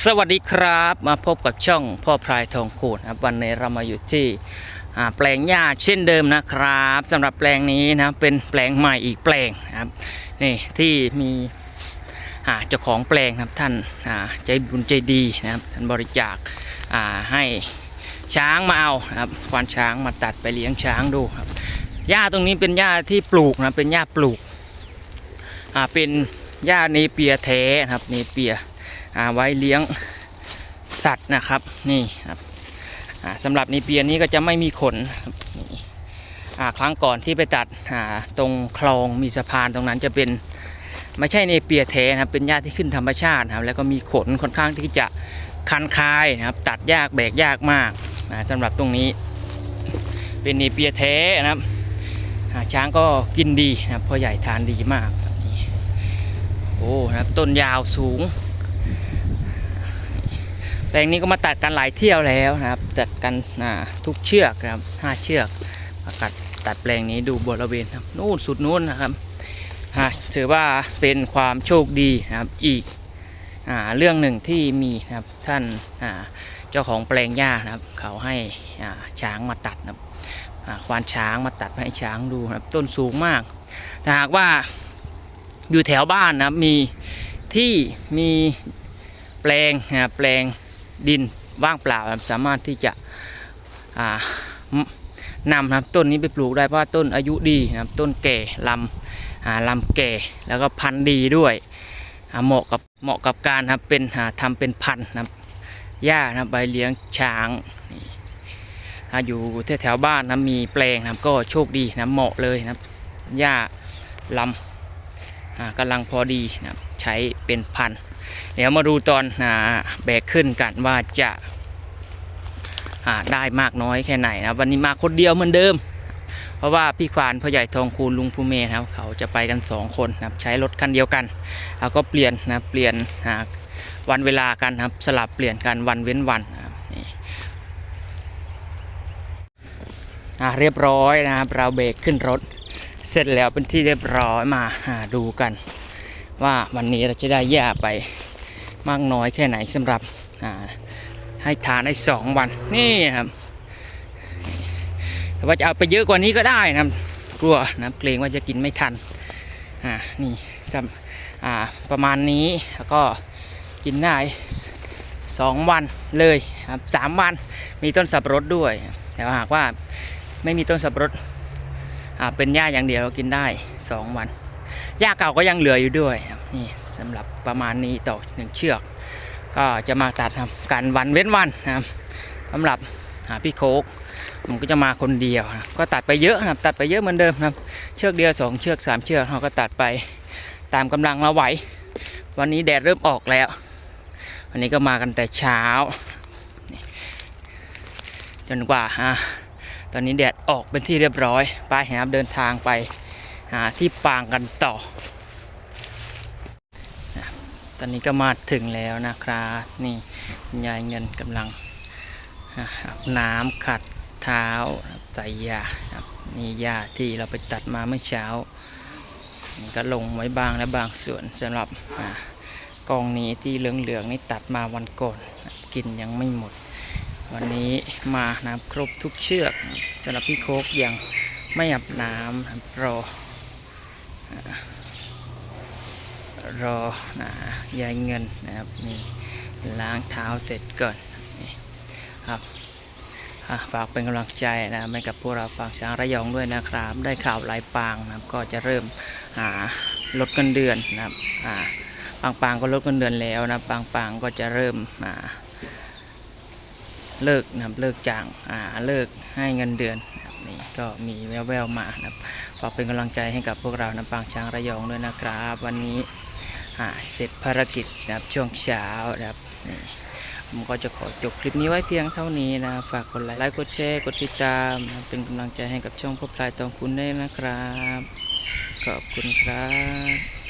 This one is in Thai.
สวัสดีครับมาพบกับช่องพ่อพลายทองคูณครับวันนี้เรามาอยู่ที่แปลงหญ้าเช่นเดิมนะครับสำหรับแปลงนี้นะเป็นแปลงใหม่อีกแปลงครับนี่ที่มีเจ้าของแปลงครับท่านใจบุญใจดีนะครับท่านบริจาคให้ช้างมาเอานะครับควานช้างมาตัดไปเลี้ยงช้างดูครับหญ้าตรงนี้เป็นหญ้าที่ปลูกนะเป็นหญ้าปลูกเป็นหญ้าเนเปียแท้ครับเนเปียอ่า ไว้เลี้ยงสัตว์นะครับนี่ครับสำหรับในเปียนี้ก็จะไม่มีขนครั้งก่อนที่ไปตัดตรงคลองมีสะพานตรงนั้นจะเป็นไม่ใช่ในเปียแท้นะครับเป็นหญ้าที่ขึ้นธรรมชาตินะครับแล้วก็มีขนค่อนข้างที่จะคันคายนะครับตัดยากแบกยากมากอ่าสำหรับตรงนี้ เป็นในเปียแท้นะครับช้างก็กินดีนะครับพ่อใหญ่ทานดีมากโอ้นะครับต้นยาวสูง แปลงนี้ก็มาตัดกันหลายเที่ยวแล้วนะครับ ตัดกันทุกเชือกนะครับห้าเชือกมาตัดตัดแปลงนี้ดูบริเวณครับนู่นสุดนู้นนะครับถือว่าเป็นความโชคดีนะครับอีกอ่าเรื่องหนึ่งที่มีนะครับท่านอ่าเจ้าของแปลงหญ้านะครับ เขาให้อ่าช้างมาตัดนะครับอ่าควานช้างมาตัดให้ช้างดูนะครับ ต้นสูงมากถ้าหากว่าอยู่แถวบ้านนะครับมีที่มีแปลงนะแปลง ดินว่างเปล่าครับสามารถที่จะนำนะครับต้นนี้ไปปลูกได้เพราะว่าต้นอายุดีนะครับต้นแก่ลำอ่าลำแก่แล้วก็พันธุ์ดีด้วยเหมาะกับเหมาะกับการนะครับเป็นทำเป็นพันธุ์นะครับหญ้านะใบเลี้ยงช้างอยู่แถวๆบ้านนะมีแปลงนะก็โชคดีนะเหมาะเลยนะหญ้าลำกำลังพอดีนะใช้เป็นพันธุ์ เดี๋ยวมาดูตอนอแบกขึ้นกันว่าจะาได้มากน้อยแค่ไหนนะวันนี้มาคนเดียวเหมือนเดิม เพราะว่าพี่ควานพ่อใหญ่ทองคูณลุงภูเมครับเขาจะไปกันสองคนนะครับใช้รถคันเดียวกันเราก็เปลี่ยนนะเปลี่ยนวันเวลากันครับสลับเปลี่ยนกันวันเว้นวันนะเรียบร้อยนะครับเราเบรกขึ้นรถ เสร็จแล้วเป็นที่เรียบร้อยมาาดูกัน ว่าวันนี้เราจะได้หญ้าไปมากน้อยแค่ไหนสำหรับให้ทานได้สองวันนี่ครับแต่ว่าจะเอาไปเยอะกว่านี้ก็ได้นะกลัวนะเกรงว่าจะกินไม่ทันอ่านี่ครับอ่าประมาณนี้แล้วก็กินได้สองวันเลยครับสามวันมีต้นสับปะรดด้วย แต่ว่าหากว่าไม่มีต้นสับปะรดเป็นหญ้าอย่างเดียวเรากินได้สองวันหญ้าเก่าก็ยังเหลืออยู่ด้วย นี่สำหรับประมาณนี้ต่อหนึ่งเชือก ก็จะมาตัดครับกันวันเว้นวันนะครับสำหรับหาพี่โคกผมก็จะมาคนเดียวนะก็ตัดไปเยอะนะครับตัดไปเยอะเหมือนเดิมนะครับ เชือกเดียวสองเชือกสามเชือกเราก็ตัดไปตามกำลังเราไหว วันนี้แดดเริ่มออกแล้ว วันนี้ก็มากันแต่เช้า จนกว่าอะตอนนี้แดดออกเป็นที่เรียบร้อยไปนะครับเดินทางไปหาที่ปางกันต่อ อนนี้ก็มาถึงแล้วนะครับนี่ยายเงินกำลังอาบน้ำขัดเท้าใส่ยาครับนี่ยาที่เราไปตัดมาเมื่อเช้าก็ลงไว้บางและบางส่วนสำหรับกองนี้ที่เหลืองๆนี่ตัดมาวันก่อนกินยังไม่หมด วันนี้มานะครบครบทุกเชือกสำหรับพี่โคกยังไม่อาบน้ำรอ รอนะยายเงินนะครับนี่ล้างเท้าเสร็จก่อนนี่ครับฝากเป็นกำลังใจนะให้กับพวกเราฝากช้างระยองด้วยนะครับ ได้ข่าวหลายปางนะครับ ก็จะเริ่มอ่าลดเงินเดือนนะครับอ่าบางปางก็ลดเงินเดือนแล้วนะบางปางก็จะเริ่มเลิกนะครับเลิกจ้างาเลิกให้เงินเดือนนะนี่ก็มีแววๆมานะครับฝากเป็นกำลังใจให้กับพวกเรานะปางช้างระยองด้วยนะครับ วันนี้ เสร็จภารกิจนะครับช่วงเช้านะครับนี่ผมก็จะขอจบคลิปนี้ไว้เพียงเท่านี้นะฝากกดไลค์กดแชร์กดติดตามเป็นกำลังใจให้กับช่องพ่อพลายตองคุณได้นะครับ ขอบคุณครับ